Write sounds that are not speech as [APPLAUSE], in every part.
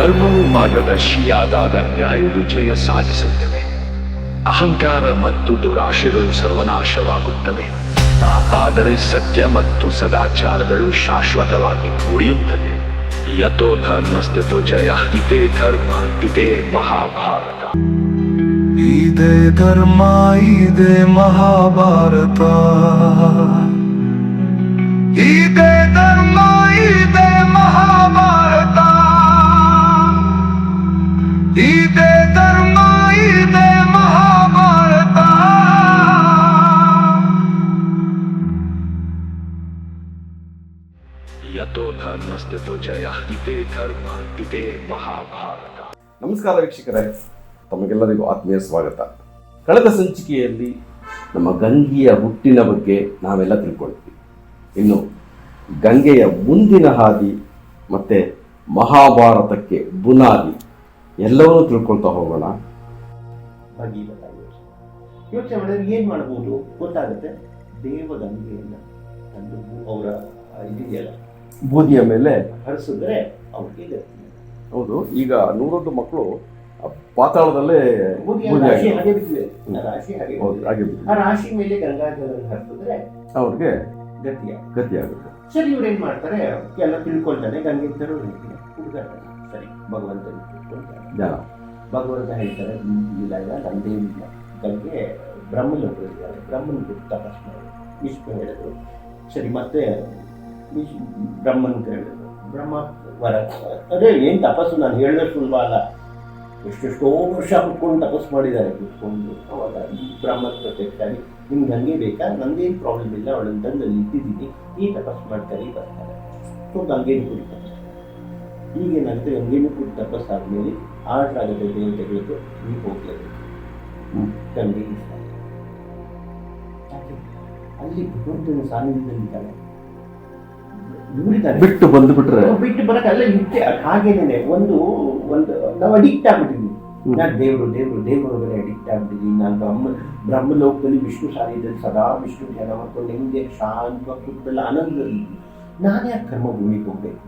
ಧರ್ಮವು ಮಾರ್ಗದರ್ಶಿಯಾದಾಗ ನ್ಯಾಯ ಜಯ ಸಾಧಿಸುತ್ತವೆ. ಅಹಂಕಾರ ಮತ್ತು ದುರಾಶೆಗಳು ಸರ್ವನಾಶವಾಗುತ್ತವೆ. ಆದರೆ ಸತ್ಯ ಮತ್ತು ಸದಾಚಾರಗಳು ಶಾಶ್ವತವಾಗಿ ಉಳಿಯುತ್ತದೆ ಯಥೋ ಧರ್ಮಸ್ಥಿತೋ ಜಯ ಇದೇ ಧರ್ಮ ಇದೇ ಮಹಾಭಾರತ. ಇದೇ ಧರ್ಮ, ಇದೇ ಮಹಾಭಾರತ. ಇದೇ ಧರ್ಮ, ಇದೇ ಮಹಾಭಾರತ. ಇದೇ ಧರ್ಮ ಇದೇ ಮಹಾಭಾರತ. ಯಥೋ ಧರ್ಮಸ್ಥಿತೋ ಜಯ ಇದೇ ಧರ್ಮ ಇದೇ ಮಹಾಭಾರತ. ನಮಸ್ಕಾರ ವೀಕ್ಷಕರೇ ತಮಗೆಲ್ಲರಿಗೂ ಆತ್ಮೀಯ ಸ್ವಾಗತ. ಕಳೆದ ಸಂಚಿಕೆಯಲ್ಲಿ ನಮ್ಮ ಗಂಗೆಯ ಹುಟ್ಟಿನ ಬಗ್ಗೆ ನಾವೆಲ್ಲ ತಿಳ್ಕೊಳ್ತೀವಿ. ಇನ್ನು ಗಂಗೆಯ ಮುಂದಿನ ಹಾದಿ ಮತ್ತೆ ಮಹಾಭಾರತಕ್ಕೆ ಬುನಾದಿ ಎಲ್ಲವನ್ನೂ ತಿಳ್ಕೊಳ್ತಾ ಹೋಗೋಣ. ಯೋಚನೆ ಯೋಚನೆ ಮಾಡಿದ್ರೆ ಏನು ಮಾಡ್ಬೋದು? ಗೊತ್ತಾಗುತ್ತೆ. ದೇವಗಂಗೆಯನ್ನ ತಂದು ಅವರ ಇದೆಯಲ್ಲ ಬೂದಿಯ ಮೇಲೆ ಹರಿಸಿದ್ರೆ ಅವ್ರಿಗೆ. ಹೌದು ಈಗ ನೂರೊಂದು ಮಕ್ಕಳು ಪಾತಾಳದಲ್ಲೇ ರಾಶಿ ಆ ರಾಶಿ ಮೇಲೆ ಗಂಗಾಧರ ಹರಿಸಿದ್ರೆ ಅವ್ರಿಗೆ ಗತಿಯ ಆಗುತ್ತೆ ಸರಿ ಇವ್ರು ಏನ್ ಮಾಡ್ತಾರೆ? ಎಲ್ಲ ತಿಳ್ಕೊಳ್ತಾನೆ ಗಂಗೆ ಹುಡುಗ ಸರಿ ಭಗವಂತನ ಜನ ಭಗವಂತ ಹೇಳ್ತಾರೆ ಇಲ್ಲ ಇಲ್ಲ ಇಲ್ಲ. ತಂಗೆ ಬ್ರಹ್ಮನ ಇದ್ದಾರೆ. ಬ್ರಹ್ಮನ ತಪಸ್ ಮಾಡಿ ವಿಷ್ಣು ಹೇಳಿದ್ರು. ಸರಿ, ಮತ್ತೆ ವಿಶ್ ಬ್ರಹ್ಮನ್ ಕೇಳಿದ್ರು ಬ್ರಹ್ಮ ವರ. ಅದೇ ಏನು ತಪಸ್ಸು? ನಾನು ಹೇಳಿದ್ರೆ ಸುಲಭ ಅಲ್ಲ. ಎಷ್ಟೆಷ್ಟೋ ವರ್ಷ ಕುತ್ಕೊಂಡು ತಪಸ್ ಮಾಡಿದ್ದಾರೆ. ಕುತ್ಕೊಂಡು ಅವಾಗ ಈ ಬ್ರಹ್ಮನ್ ಪ್ರತ್ಯಕ್ಷಾಗಿ ನಿಮ್ಗೆ ಹಂಗೆ ಬೇಕಾ? ನಂದೇನು ಪ್ರಾಬ್ಲಮ್ ಇಲ್ಲ. ಅವಳನ್ನ ತಂದು ಇಟ್ಟಿದ್ದೀನಿ. ಈ ತಪಸ್ ಮಾಡ್ತಾರೆ ಬರ್ತಾರೆ ಸೊ ನಂಗೇನು ಕುಡಿತಾರೆ ಈಗೇನಾಗುತ್ತೆ ಗಂಗೆನೂ ಕುಡಿ ತಪಸ್ಸಾದ್ಮೇಲೆ ತಪಸ್ಸು ಆಗುತ್ತೆ ದೇವತೆಗಳಿಗೆ ನೀವು ಹೋಗ್ಲೇಬೇಕು. ಇಷ್ಟ ಯಾಕೆ? ಅಲ್ಲಿ ಭಗವಂತನ ಸಾನ್ನಿಧ್ಯದಲ್ಲಿದ್ದಾಳೆ ಬಿಟ್ಟು ಬಿಟ್ಟು ಬಂದ್ಬಿಟ್ರೆ. ಬಿಟ್ಟು ಬರಕ ಅಲ್ಲ ಇಷ್ಟೇ ಹಾಗೇನೆ ಒಂದು ಒಂದು ನಾವು ಅಡಿಕ್ಟ್ ಆಗ್ಬಿಟ್ಟಿದ್ವಿ. ನಾನು ದೇವರು ದೇವರು ದೇವರು ಮೇಲೆ ಅಡಿಕ್ಟ್ ಆಗ್ಬಿಟ್ಟಿದ್ದೀನಿ ನಾನು ಬ್ರಹ್ಮ ಬ್ರಹ್ಮಲೋಕದಲ್ಲಿ ವಿಷ್ಣು ಸಾನ್ನಿಧ್ಯದಲ್ಲಿ ಸದಾ ವಿಷ್ಣು ಧ್ಯಾನ ಮಾಡ್ಕೊಂಡು ನಿಮಗೆ ಶಾಂತವಾಗಿ ಕೂತ್ಕೊಳ್ಳ ಆನಂದದಲ್ಲಿ ನಾನು ಯಾಕೆ ಕರ್ಮ ಭೂಮಿಗೆ ಹೋಗ್ಬೇಕು?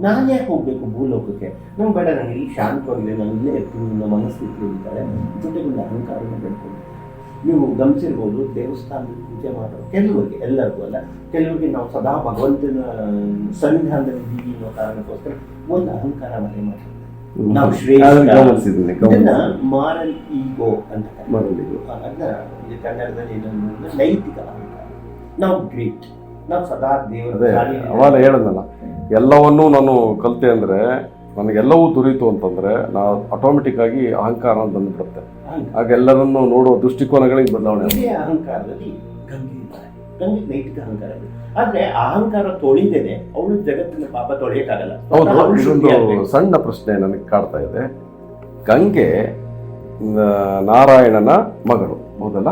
ನಾನು ಯಾಕೆ ಹೋಗ್ಬೇಕು ಭೂಲೋಕಕ್ಕೆ? ನಂಗೆ ಬೇಡ ನನಗೆ ಇಲ್ಲಿ ಶಾಂತವಾಗಿದೆ ನಾನು ಇಲ್ಲೇ ಇರ್ತೀನಿ ನನ್ನ ಮನಸ್ಥಿತಿ ಇರ್ತಾರೆ. ಜೊತೆಗೆ ಒಂದು ಅಹಂಕಾರನ ಬೆಳ್ಕೊಂಡು ನೀವು ಗಮನಿಸಿರ್ಬೋದು ದೇವಸ್ಥಾನದಲ್ಲಿ ಪೂಜೆ ಮಾಡೋ ಕೆಲವರಿಗೆ ಎಲ್ಲರಿಗೂ ಅಲ್ಲ ಕೆಲವರಿಗೆ ನಾವು ಸದಾ ಭಗವಂತನ ಸನ್ನಿಧಾನದಲ್ಲಿ ಇದ್ದೀವಿ ಅನ್ನೋ ಕಾರಣಕ್ಕೋಸ್ಕರ ಒಂದು ಅಹಂಕಾರ ಮನೆ ಮಾಡಿ ನಾವು ಶ್ರೇಷ್ಠ. ಮಾರಲ್ ಈಗೋ ಅಂತ. ಅದನ್ನ ಕನ್ನಡದಲ್ಲಿ ಏನಂದ್ರೆ ನೈತಿಕ ಅಹಂಕಾರ. ನಾವು ಗ್ರೇಟ್. ನಾವು ಸದಾ ದೇವರ ಅವಾಗ ಹೇಳದ್ನಲ್ಲ ಎಲ್ಲವನ್ನೂ ನಾನು ಕಲಿತೆ ಅಂದರೆ ನನಗೆಲ್ಲವೂ ದೊರೀತು ಅಂತಂದರೆ ನಾನು ಆಟೋಮೆಟಿಕ್ ಆಗಿ ಅಹಂಕಾರ ಅಂತ ಬಂದ್ಬಿಡುತ್ತೆ. ಆಗ ಎಲ್ಲರನ್ನು ನೋಡುವ ದೃಷ್ಟಿಕೋನಗಳಿಗೆ ಬದಲಾವಣೆ ಅಹಂಕಾರದಲ್ಲಿ ಅಹಂಕಾರ ಆದ್ರೆ ಅಹಂಕಾರ ತೊಳಿದೇನೆ ಅವಳು ಜಗತ್ತಿನ ಪಾಪ ತೊಳೆಯಕ್ಕಾಗಲ್ಲ. ಹೌದು ಇದೊಂದು ಸಣ್ಣ ಪ್ರಶ್ನೆ ನನಗೆ ಕಾಡ್ತಾ ಇದೆ. ಗಂಗೆ ನಾರಾಯಣನ ಮಗಳು ಹೌದಲ್ಲ?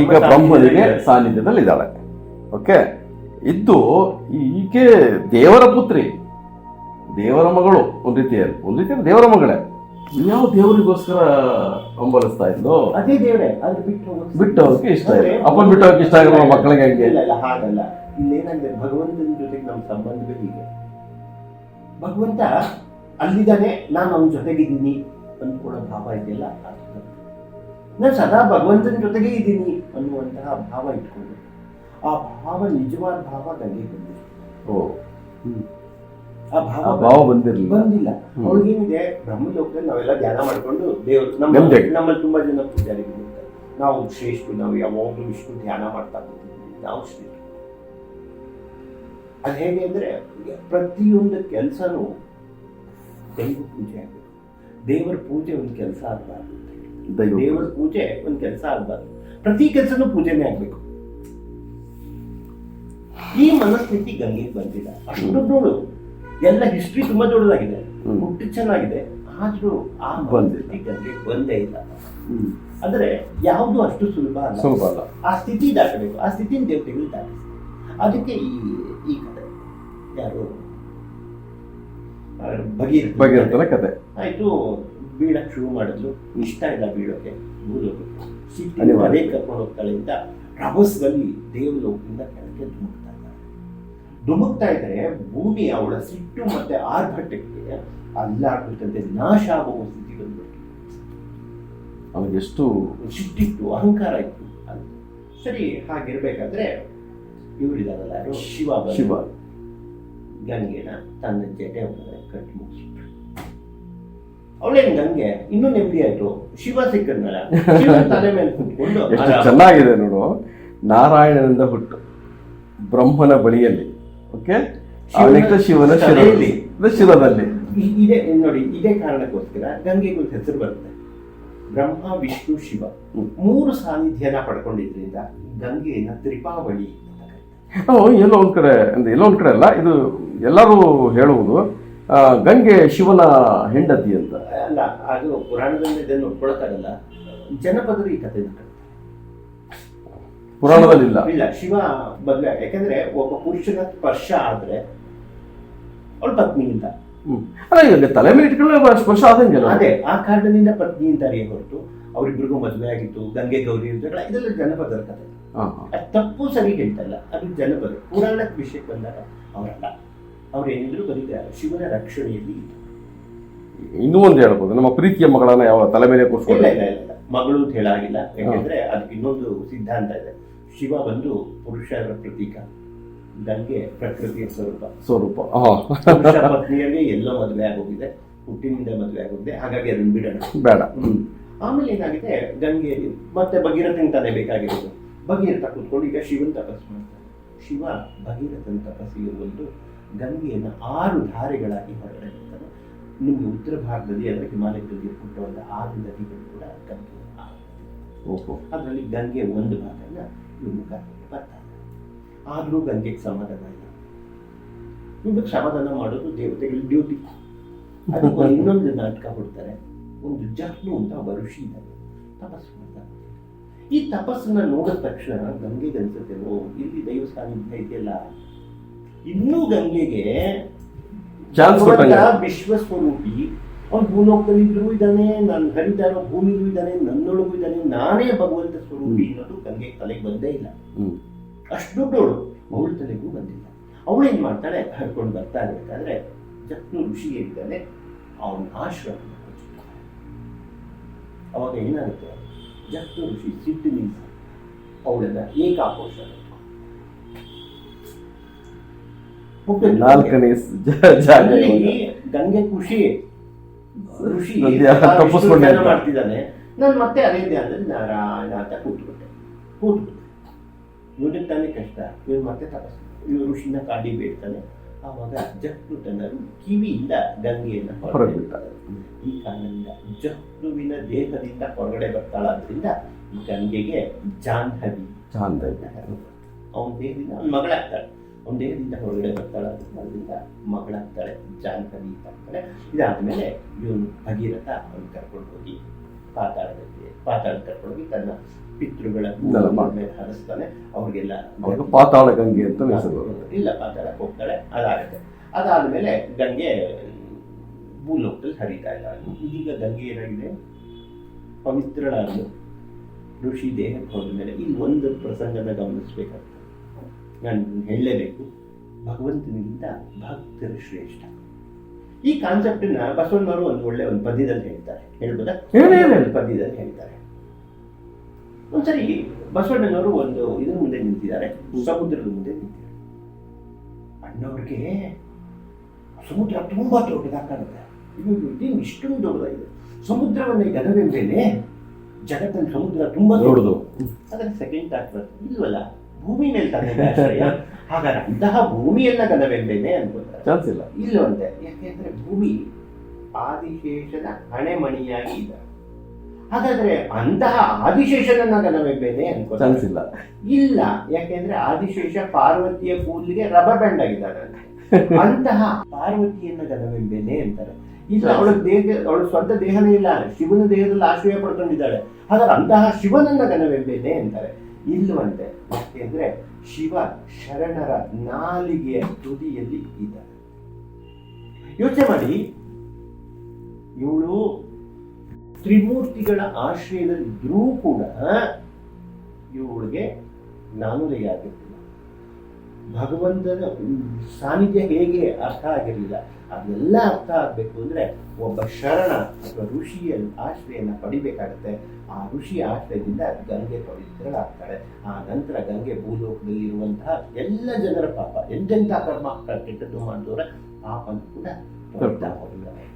ಈಗ ಬ್ರಹ್ಮನಿಗೆ ಸಾನ್ನಿಧ್ಯದಲ್ಲಿ ಇದ್ದಾಳೆ ಓಕೆ ಇದ್ದು ಈಕೆ ದೇವರ ಪುತ್ರಿ ದೇವರ ಮಗಳು ಒಂದು ರೀತಿಯಲ್ಲಿ ಒಂದು ರೀತಿಯಲ್ಲಿ ದೇವರ ಮಗಳೇ. ಯಾವ ದೇವರಿಗೋಸ್ಕರ ಹಂಬಲಿಸ್ತಾ ಇದ್ಲು? ಅದೇ ದೇವ್ರೆ ಬಿಟ್ಟು ಹೋಗೋದು. ಬಿಟ್ಟು ಹೋಗಕ್ಕೆ ಇಷ್ಟ ಇಲ್ಲ. ಅಪ್ಪ ಅಪ್ಪನ್ ಬಿಟ್ಟು ಹೋಗಕ್ಕೆ ಇಷ್ಟ ಆಗಿರೋ ಮಕ್ಕಳಿಗೆ ಹಂಗೆ? ಇಲ್ಲ ಇಲ್ಲ ಹಾಗಲ್ಲ. ಇಲ್ಲೇನಂದ್ರೆ ಭಗವಂತನ ಜೊತೆಗೆ ನಮ್ಮ ಸಂಬಂಧಗಳು ಹೀಗೆ. ಭಗವಂತ ಅಲ್ಲಿದ್ದಾನೆ ನಾನು ಅವನ ಜೊತೆಗಿದ್ದೀನಿ ಅಂದ್ಕೊಳ್ಳೋ ಭಾವ ಇದೆಯಲ್ಲ ಅದು. ನಾನು ಸದಾ ಭಗವಂತನ ಜೊತೆಗೆ ಇದ್ದೀನಿ ಅನ್ನುವಂತಹ ಭಾವ ಇಟ್ಕೊಂಡು ಆ ಭಾವ ನಿಜವಾದ ಭಾವ ಗಂಗೆ ಬಂದಿಲ್ಲ ಓ. ಆ ಭಾವ ಭಾವ ಬಂದಿರಲಿಲ್ಲ. ಬಂದಿಲ್ಲ. ಅವ್ಳಿಗೇನಿದೆ ಬ್ರಹ್ಮಲೋಕದಲ್ಲಿ ನಾವೆಲ್ಲ ಧ್ಯಾನ ಮಾಡಿಕೊಂಡು ದೇವ್ರು ನಮ್ಮ. ನಮ್ಮಲ್ಲಿ ತುಂಬಾ ಜನ ಪೂಜಾರಿಗಳು. ನಾವು ಶ್ರೇಷ್ಠ ನಾವು ಯಾವಾಗಲೂ ವಿಷ್ಣು ಧ್ಯಾನ ಮಾಡ್ತಾ ಬಂದಿದ್ದೀವಿ ನಾವು ಶ್ರೇಷ್ಠ ಅದು ಹೇಗೆ ಅಂದರೆ ಪ್ರತಿಯೊಂದು ಕೆಲಸನೂ ದೈವ ಪೂಜೆ ಆಗಬೇಕು. ದೇವರ ಪೂಜೆ ಒಂದು ಕೆಲಸ ಆಗಬಾರ್ದು. ದೈವ ದೇವರ ಪೂಜೆ ಒಂದು ಕೆಲಸ ಆಗಬಾರ್ದು. ಪ್ರತಿ ಕೆಲಸನೂ ಪೂಜೆನೇ ಆಗ್ಬೇಕು. ಈ ಮನಸ್ಥಿತಿ ಗಂಗೆಗೆ ಬಂದಿಲ್ಲ. ಅಷ್ಟು ದೊಡ್ಡೋಳು ಎಲ್ಲ ಹಿಸ್ಟ್ರಿ ತುಂಬಾ ದೊಡ್ಡದಾಗಿದೆ. ಹುಟ್ಟು ಚೆನ್ನಾಗಿದೆ. ಆದ್ರೂ ಆ. ಮನಸ್ಥಿತಿ ಗಂಗೆ ಬಂದೇ ಇಲ್ಲ. ಆದರೆ ಅಂದ್ರೆ ಯಾವುದು ಅಷ್ಟು ಸುಲಭ ಅಲ್ಲ. ಸುಲಭ ಅಲ್ಲ. ಆ ಸ್ಥಿತಿ ದಾಟಬೇಕು. ಆ ಸ್ಥಿತಿನ ದೇವತೆಗಳು ದಾಟಿಸಿ ಅದಕ್ಕೆ ಈ ಈ ಕಥೆ ಯಾರು? ಭಗೀರಥ ಭಗೀರಥನ ಕತೆ. ಆಯ್ತು ಬೀಳಕ್ ಶುರು ಮಾಡಿದ್ರು. ಇಷ್ಟ ಇಲ್ಲ ಬೀಳೋಕೆ. ಭೂಲೋಕಕ್ಕೆ ಸಿಟ್ಟು. ಅದೇ ಕರ್ಕೊಂಡು ಹೋಗ್ತಾಳೆ ಅಂತ ರಭಸದಲ್ಲಿ ದೇವಲೋಕದಿಂದ ಕೆಳಗೆ ಧುಮುಕ್ತಾ ಇದ್ದಾರೆ ಧುಮುಕ್ತಾ ಇದ್ರೆ ಭೂಮಿ ಅವಳ ಸಿಟ್ಟು ಮತ್ತೆ ಆರ್ಭಟಕ್ಕೆ ಅಲ್ಲಾಡ್ಬೇಕಂತೆ ನಾಶ ಆಗುವ ಸ್ಥಿತಿ ಬಂದ್ಬಿಟ್ಟು ಅವನಿಗೆ ಎಷ್ಟು ಸಿಟ್ಟಿತ್ತು ಅಹಂಕಾರ ಇತ್ತು ಸರಿ ಹಾಗಿರ್ಬೇಕಾದ್ರೆ ಇವರಿದಾರಲ್ಲ ಯಾರು? ಶಿವ ಶಿವ. ಗಂಗೆನ ತನ್ನ ಜಡೆ ಕಟ್ ಕಟ್ಟಿ ಮುಗಿಸಿಬಿಟ್ರು. ಅವಳೇನ್ ಗಂಗೆ? ಇನ್ನೂ ನೆಮ್ಮದಿ ಆಯ್ತು. ಶಿವ ಸಿಕ್ಕದ್ನಲ್ಲ. ಶಿವನ ತಲೆ ಮೇಲೆ ಕುತ್ಕೊಂಡು ಚೆನ್ನಾಗಿದೆ ನೋಡು. ನಾರಾಯಣನಿಂದ ಹುಟ್ಟು. ಬ್ರಹ್ಮನ ಬಳಿಯಲ್ಲಿ. ಓಕೆ ಶಿವನ ಶಿರದಲ್ಲಿ. ಶಿರ ಶಿರದಲ್ಲಿ. ಇದೆ ನೋಡಿ ಇದೇ ಕಾರಣಕ್ಕೋಸ್ಕರ ಗಂಗೆಗೊಂದು ಹೆಸರು ಬರುತ್ತೆ. ಬ್ರಹ್ಮ ವಿಷ್ಣು ಶಿವ. ಮೂರು ಸಾನ್ನಿಧ್ಯನ ಪಡ್ಕೊಂಡಿದ್ರಿಂದ ಗಂಗೆಯನ್ನ ತ್ರಿಪಾವಳಿ ಎಲ್ಲೋ ಒಂದ್ ಕಡೆ ಅಂದ್ರೆ ಎಲ್ಲೋ ಒಂದ್ ಕಡೆ ಅಲ್ಲ ಇದು ಎಲ್ಲರೂ ಹೇಳುವುದು ಗಂಗೆ ಶಿವನ ಹೆಂಡತಿ ಅಂತ. ಅಲ್ಲ ಅದು ಪುರಾಣದಲ್ಲಿ ಇದನ್ನು ಒಪ್ಕೊಳಕ್ಕಾಗಲ್ಲ ಜನಪದರು ಈ ಕಥೆ ಪುರಾಣದಲ್ಲಿಲ್ಲ. ಇಲ್ಲ ಶಿವ ಬದಲ ಯಾಕಂದ್ರೆ ಒಬ್ಬ ಪುರುಷನ ಸ್ಪರ್ಶ ಆದ್ರೆ ಅವಳ ಪತ್ನಿ ಅಂತ ಹ್ಮ್. ಅಲ್ಲ ಈಗ ತಲೆ ಮೇಲೆ ಇಟ್ಕೊಂಡ್ರೆ ಸ್ಪರ್ಶ ಆದಂಗಿಲ್ಲ. ಅದೇ ಆ ಕಾರಣದಿಂದ ಪತ್ನಿ ಅಂತಾರೆ ಹೊರತು. ಅವರಿಬ್ಬರಿಗೂ ಮದುವೆ ಆಗಿತ್ತು ಗಂಗೆ ಗೌರಿ ಅಂತ ಇದೆಲ್ಲ ಜನಪದರ ಕಥೆ. ಅದು ತಪ್ಪು ಸರಿ ಹೇಳ್ತಲ್ಲ ಅದು ಜನಪದ. ಪುರಾಣ ವಿಷಯಕ್ಕೆ ಬಂದಾಗ ಅವರಲ್ಲ. ಅವ್ರು ಏನಿದ್ರು ಬರೀತಾರೆ ಶಿವನ ರಕ್ಷಣೆಯಲ್ಲಿ. ಇನ್ನೂ ಒಂದು ಹೇಳ್ಬೋದು ನಮ್ಮ ಪ್ರೀತಿಯ ಮಗಳನ್ನ ಯಾವ ತಲೆ ಮೇಲೆ ಇಲ್ಲ ಇಲ್ಲ ಇಲ್ಲ ಇಲ್ಲ. ಮಗಳು ಅಂತ ಹೇಳಾಗಿಲ್ಲ. ಯಾಕೆಂದ್ರೆ ಅದಕ್ಕೆ ಇನ್ನೊಂದು ಸಿದ್ಧಾಂತ ಇದೆ. ಶಿವ ಬಂದು ಪುರುಷರ ಪ್ರತೀಕ. ಗಂಗೆ ಪ್ರಕೃತಿಯ ಸ್ವರೂಪ. ಸ್ವರೂಪ. ಪುರುಷ ಪತ್ನಿಯಲ್ಲಿ ಎಲ್ಲ ಮದುವೆ ಆಗೋಗಿದೆ ಹುಟ್ಟಿನಿಂದ ಮದುವೆ ಆಗೋಗಿದೆ ಹಾಗಾಗಿ ಅದನ್ನ ಬಿಡೋಣ. ಬೇಡ. ಆಮೇಲೆ ಏನಾಗಿದೆ ಗಂಗೆ ಮತ್ತೆ ಭಗೀರಥನ್ ತಾನೇ ಬೇಕಾಗಿರೋದು. ಭಗೀರಥ ಕೂತ್ಕೊಂಡು ಈಗ ಶಿವನ್ ತಪಸ್ಸು ಮಾಡ್ತಾನೆ. ಶಿವ ಭಗೀರಥನ್ ತಪಸ್ಸಿಗೆ ಒಂದು ಗಂಗೆಯನ್ನು ಆರು ಧಾರೆಗಳಾಗಿ ಹೊರಗಡೆ ಬರ್ತಾನೆ ನಿಮ್ಗೆ ಉತ್ತರ ಭಾರತದಲ್ಲಿ ಅಂದರೆ ಹಿಮಾಲಯದಲ್ಲಿ ಹುಟ್ಟುವಂಥ ಆರು ನದಿಗಳು ಕೂಡ ಗಂಗೆ ಅದರಲ್ಲಿ ಗಂಗೆ ಒಂದು ಭಾಗನ ಇವನು ಗಂಗೆ ಆದರೂ ಗಂಗೆಗೆ ಸಮಾಧಾನ ಇಲ್ಲ. ಇವನು ಸಮಾಧಾನ ಮಾಡೋದು ದೇವತೆಗಳ ಡ್ಯೂಟಿ ಅದಕ್ಕೆ [LAUGHS] ಇನ್ನೊಂದು ನಾಟಕ ಕೊಡ್ತಾರೆ. ಒಂದು ಜಹ್ನು ಅಂತ ಋಷಿ ಇದ್ದಾನೆ. ತಪಸ್ಸು ಮಾಡ್ತಾನೆ ಈ ತಪಸ್ಸನ್ನ ನೋಡಿದ ತಕ್ಷಣ ಗಂಗೆಗೆ ಅನ್ಸುತ್ತೆ ಓ ಇಲ್ಲಿ ದೈವ ಸಾನ್ನಿಧ್ಯ ಇದೆಯಲ್ಲ. ಇನ್ನೂ ಗಂಗೆಗೆ ವಿಶ್ವ ವಿಶ್ವಸ್ವರೂಪಿ ಅವ್ನು ಭೂಲೋಕದಲ್ಲಿದ್ರೂ ಇದ್ದಾನೆ ನನ್ನ ಹರಿತಾ ಇರೋ ಭೂಮಿಲೂ ಇದ್ದಾನೆ ನನ್ನೊಳಗೂ ಇದ್ದಾನೆ ನಾನೇ ಭಗವಂತ ಸ್ವರೂಪಿ ಅನ್ನೋದು ನನಗೆ ತಲೆಗೆ ಬಂದೇ ಇಲ್ಲ. ಅಷ್ಟು ದೊಡ್ಡವಳು ಅವಳ ತಲೆಗೂ ಬಂದಿಲ್ಲ. ಅವಳು ಏನ್ ಮಾಡ್ತಾಳೆ? ಹರ್ಕೊಂಡು ಬರ್ತಾ ಇರ್ಬೇಕಾದ್ರೆ ಜತ್ನು ಋಷಿ ಹೇಳ್ತಾನೆ ಅವನ ಆಶ್ರಮ ಅವಾಗ ಏನಾಗುತ್ತೆ? ಜತ್ನು ಋಷಿ ಸಿಟ್ಟಿನಿಂದ ಅವಳನ್ನ ಅವಳೆಲ್ಲ ಏಕಾಕೋಶ. ಗಂಗೆ ಖುಷಿ ಋಷಿ ತಪ್ಪಿಸ್ಕೊಂಡೆ ಅಂತ. ಮಾಡ್ತಿದ್ದಾನೆ. ನಾನು ಮತ್ತೆ ಅದೇ. ಧ್ಯಾನದಲ್ಲಿ ನಾರಾಯಣ ಅಂತ ಕೂತ್ಬಿಟ್ಟೆ. ಕೂತ್ಬಿಟ್ಟೆ. ಇವನಿಗೆ ತಾನೇ ಕಷ್ಟ. ಇವನು ಮತ್ತೆ ತಪಸ್ಸು. ಇವ್ರು ಋಷಿನ ಕಾಡಿ ಬೇಡ್ತಾನೆ. ಆವಾಗ ಜಹ್ನುತನರು ಕಿವಿಯಿಂದ ಗಂಗೆಯನ್ನು ಹೊರಗೆ ಬಿಡ್ತಾರೆ ಈ ಕಾರಣದಿಂದ ಜಹ್ನುವಿನ ದೇಹದಿಂದ ಹೊರಗಡೆ ಬರ್ತಾಳಾದ್ರಿಂದ ಗಂಗೆಗೆ ಜಾಹ್ನವಿ. ಜಾಹ್ನವಿ. ಅವನ ದೇಹದಿಂದ ಅವನ ಮಗಳಾಗ್ತಾಳೆ. ಅವನ ದೇಹದಿಂದ ಹೊರಗಡೆ ಬರ್ತಾಳೆ ಅದರಿಂದ ಮಗಳಾಗ್ತಾಳೆ ಅಂತ ಆಗ್ತಾಳೆ ಇದಾದ್ಮೇಲೆ ಇವನು ಭಗೀರಥ ಅವನು ಕರ್ಕೊಂಡು ಹೋಗಿ ಪಾತಾಳದಲ್ಲಿ ಪಾತಾಳ ಕರ್ಕೊಂಡು ಹೋಗಿ ತನ್ನ ಪಿತೃಗಳ ಮೇಲೆ ಹರಿಸ್ತಾನೆ. ಅವ್ರಿಗೆಲ್ಲ ಪಾತಾಳ ಗಂಗೆ ಅಂತ ಇಲ್ಲ ಪಾತಾಳಕ್ಕೆ ಹೋಗ್ತಾಳೆ ಅದಾಗುತ್ತೆ. ಅದಾದಮೇಲೆ ಗಂಗೆ ಭೂಲೋಕದಲ್ಲಿ ಹರಿತಾ ಇಲ್ಲ. ಈಗ ಗಂಗೆ ಏನಾಗಿದೆ ಪವಿತ್ರಳಾದ್ಲು ಋಷಿ ದೇಹಕ್ಕೆ ಹೋದ ಮೇಲೆ ಇಲ್ಲಿ ಒಂದು ಪ್ರಸಂಗದ ಗಮನಿಸ್ಬೇಕಾಗ್ತದೆ. ನಾನು ಹೇಳಲೇಬೇಕು. ಭಗವಂತನಿಗಿಂತ ಭಕ್ತರು ಶ್ರೇಷ್ಠ. ಈ ಕಾನ್ಸೆಪ್ಟನ್ನ ಬಸವಣ್ಣವರು ಒಂದು ಒಳ್ಳೆ ಒಂದು ಪದ್ಯದಲ್ಲಿ ಹೇಳ್ತಾರೆ. ಹೇಳ್ಬೋದಾ? ಪದ್ಯದಲ್ಲಿ ಹೇಳ್ತಾರೆ. ಒಂದ್ಸರಿ ಬಸವಣ್ಣನವರು ಒಂದು ಇದ್ರ ಮುಂದೆ ನಿಂತಿದ್ದಾರೆ. ಸಮುದ್ರದ ಮುಂದೆ ನಿಂತಿದ್ದಾರೆ. ಅಣ್ಣವ್ರಿಗೆ ಸಮುದ್ರ ತುಂಬಾ ದೊಡ್ಡದಾಗಿ ಕಾಣುತ್ತೆ. ಇದು ಇದೇನು ಇಷ್ಟೊಂದು ದೊಡ್ಡದಾಗಿದೆ. ಸಮುದ್ರವನ್ನೇ ಗದವೆಂಬೇನೆ ಜಗತ್ತಿನ ಸಮುದ್ರ ತುಂಬಾ ದೊಡ್ಡದು. ಅದರ ಸೆಕೆಂಡ್ ಆಗ್ತದೆ ಇಲ್ವಲ್ಲ? ಭೂಮಿ ಮೇಲೆ ತಂದೆ ಆಶ್ರಯ ಹಾಗಾದ್ರೆ ಅಂತಹ ಭೂಮಿಯನ್ನ ಗದವೆಂಬೇನೆ ಅನ್ಕೋತಾರೆ. ಚಾನ್ಸ್ ಇಲ್ಲ. ಇಲ್ಲವಂತೆ ಯಾಕೆಂದ್ರೆ ಭೂಮಿ ಆದಿಶೇಷನ ಹಣೆಮಣಿಯಾಗಿ ಇದೆ. ಹಾಗಾದ್ರೆ ಅಂತಹ ಆದಿಶೇಷನನ್ನ ಗನವೆಂಬೇನೆ ಅನ್ಕೋತಾರೆ. ಚಾನ್ಸ್ ಇಲ್ಲ. ಇಲ್ಲ. ಯಾಕೆಂದ್ರೆ ಆದಿಶೇಷ ಪಾರ್ವತಿಯ ಕೂದಲಿಗೆ ರಬ್ಬರ್ ಬ್ಯಾಂಡ್ ಆಗಿದ್ದಾರೆ ಅಂತಹ ಪಾರ್ವತಿಯನ್ನ ಗನವೆಂಬೇನೆ ಅಂತಾರೆ. ಇಲ್ಲ ಅವಳ ದೇಹ ಅವಳ ಸ್ವಂತ ದೇಹನೇ ಇಲ್ಲ. ಶಿವನ ದೇಹದಲ್ಲಿ ಆಶ್ರಯ ಪಡ್ಕೊಂಡಿದ್ದಾಳೆ. ಹಾಗಾದ್ರೆ ಅಂತಹ ಶಿವನನ್ನ ಗನವೆಂಬೇನೆ ಅಂತಾರೆ. ಇಲ್ಲವಂತೆ. ಯಾಕೆಂದ್ರೆ ಶಿವ ಶರಣರ ನಾಲಿಗೆಯ ತುದಿಯಲ್ಲಿ ಇದ್ದಾರೆ ಯೋಚನೆ ಮಾಡಿ. ಇವಳು ತ್ರಿಮೂರ್ತಿಗಳ ಆಶ್ರಯದಲ್ಲಿ ಇದ್ರೂ ಕೂಡ, ಇವಳಿಗೆ ನಾನುಲೆಯಾಗುತ್ತೆ ಭಗವಂತನ ಸಾನ್ನಿಧ್ಯ ಹೇಗೆ ಅರ್ಥ ಆಗಿರಲಿಲ್ಲ, ಅದೆಲ್ಲ ಅರ್ಥ ಆಗಬೇಕು ಅಂದರೆ ಒಬ್ಬ ಶರಣ ಅಥವಾ ಋಷಿಯ ಆಶ್ರಯನ ಪಡಿಬೇಕಾಗತ್ತೆ ಆ ಋಷಿಯ ಆಶ್ರಯದಿಂದ ಗಂಗೆ ಪವಿತ್ರಳಾಗ್ತಾಳೆ ಆ ನಂತರ ಗಂಗೆ ಭೂಲೋಕದಲ್ಲಿ ಇರುವಂತಹ ಎಲ್ಲ ಜನರ ಪಾಪ, ಎಂತೆಂಥ ಕರ್ಮ ಕೆಟ್ಟದ್ದು ಮಾಡಿದವರ ಪಾಪ ಕೂಡ.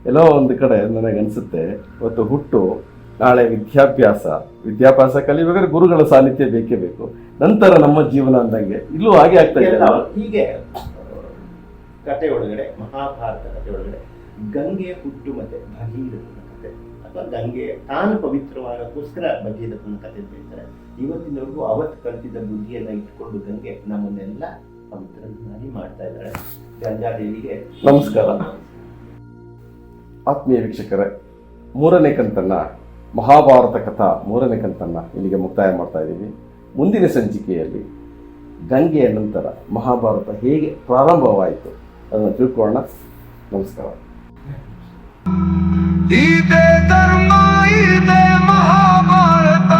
ಎಲ್ಲೋ ಒಂದು ಕಡೆ ನನಗೆ ಅನಿಸುತ್ತೆ ಇವತ್ತು ಹುಟ್ಟು ನಾಳೆ ವಿದ್ಯಾಭ್ಯಾಸ. ವಿದ್ಯಾಭ್ಯಾಸ ಕಲಿಬೇಕಾದ್ರೆ ಗುರುಗಳ ಸಾನ್ನಿಧ್ಯ ಬೇಕೇ ಬೇಕು. ನಂತರ ನಮ್ಮ ಜೀವನ ಅಂದಂಗೆ ಇಲ್ಲೂ ಹಾಗೆ ಆಗ್ತಾ ಇದೆ. ಹೀಗೆ ಕತೆ ಒಳಗಡೆ ಮಹಾಭಾರತ ಕತೆ ಒಳಗಡೆ ಗಂಗೆ ಹುಟ್ಟು ಮತ್ತೆ ಭಗೀರಥನ ಕತೆ ಅಥವಾ ಗಂಗೆ ತಾನು ಪವಿತ್ರವಾಗೋಸ್ಕರ ಭಗೀರಥನ ಕತೆ ಅಂತ ಹೇಳ್ತಾರೆ. ಇವತ್ತಿನವರೆಗೂ ಅವತ್ತು ಕಲ್ತಿದ್ದ ಬುದ್ಧಿಯನ್ನ ಇಟ್ಕೊಂಡು ಗಂಗೆ ನಮ್ಮನ್ನೆಲ್ಲ ಪವಿತ್ರನಾಗಿ ಮಾಡ್ತಾ ಇದ್ದಾರೆ ಗಂಗಾದೇವಿಗೆ ನಮಸ್ಕಾರ. ಆತ್ಮೀಯ ವೀಕ್ಷಕರೇ ಮೂರನೇ ಕಂತನ್ನ ಮಹಾಭಾರತ ಕಥಾ ಮೂರನೇ ಕಂತನ್ನು ಇಲ್ಲಿಗೆ ಮುಕ್ತಾಯ ಮಾಡ್ತಾ ಇದ್ದೀವಿ. ಮುಂದಿನ ಸಂಚಿಕೆಯಲ್ಲಿ ಗಂಗೆಯ ನಂತರ ಮಹಾಭಾರತ ಹೇಗೆ ಪ್ರಾರಂಭವಾಯಿತು ಅದನ್ನು ತಿಳ್ಕೊಳ್ಳೋಣ. ನಮಸ್ಕಾರ. ಮಹಾಭಾರತ.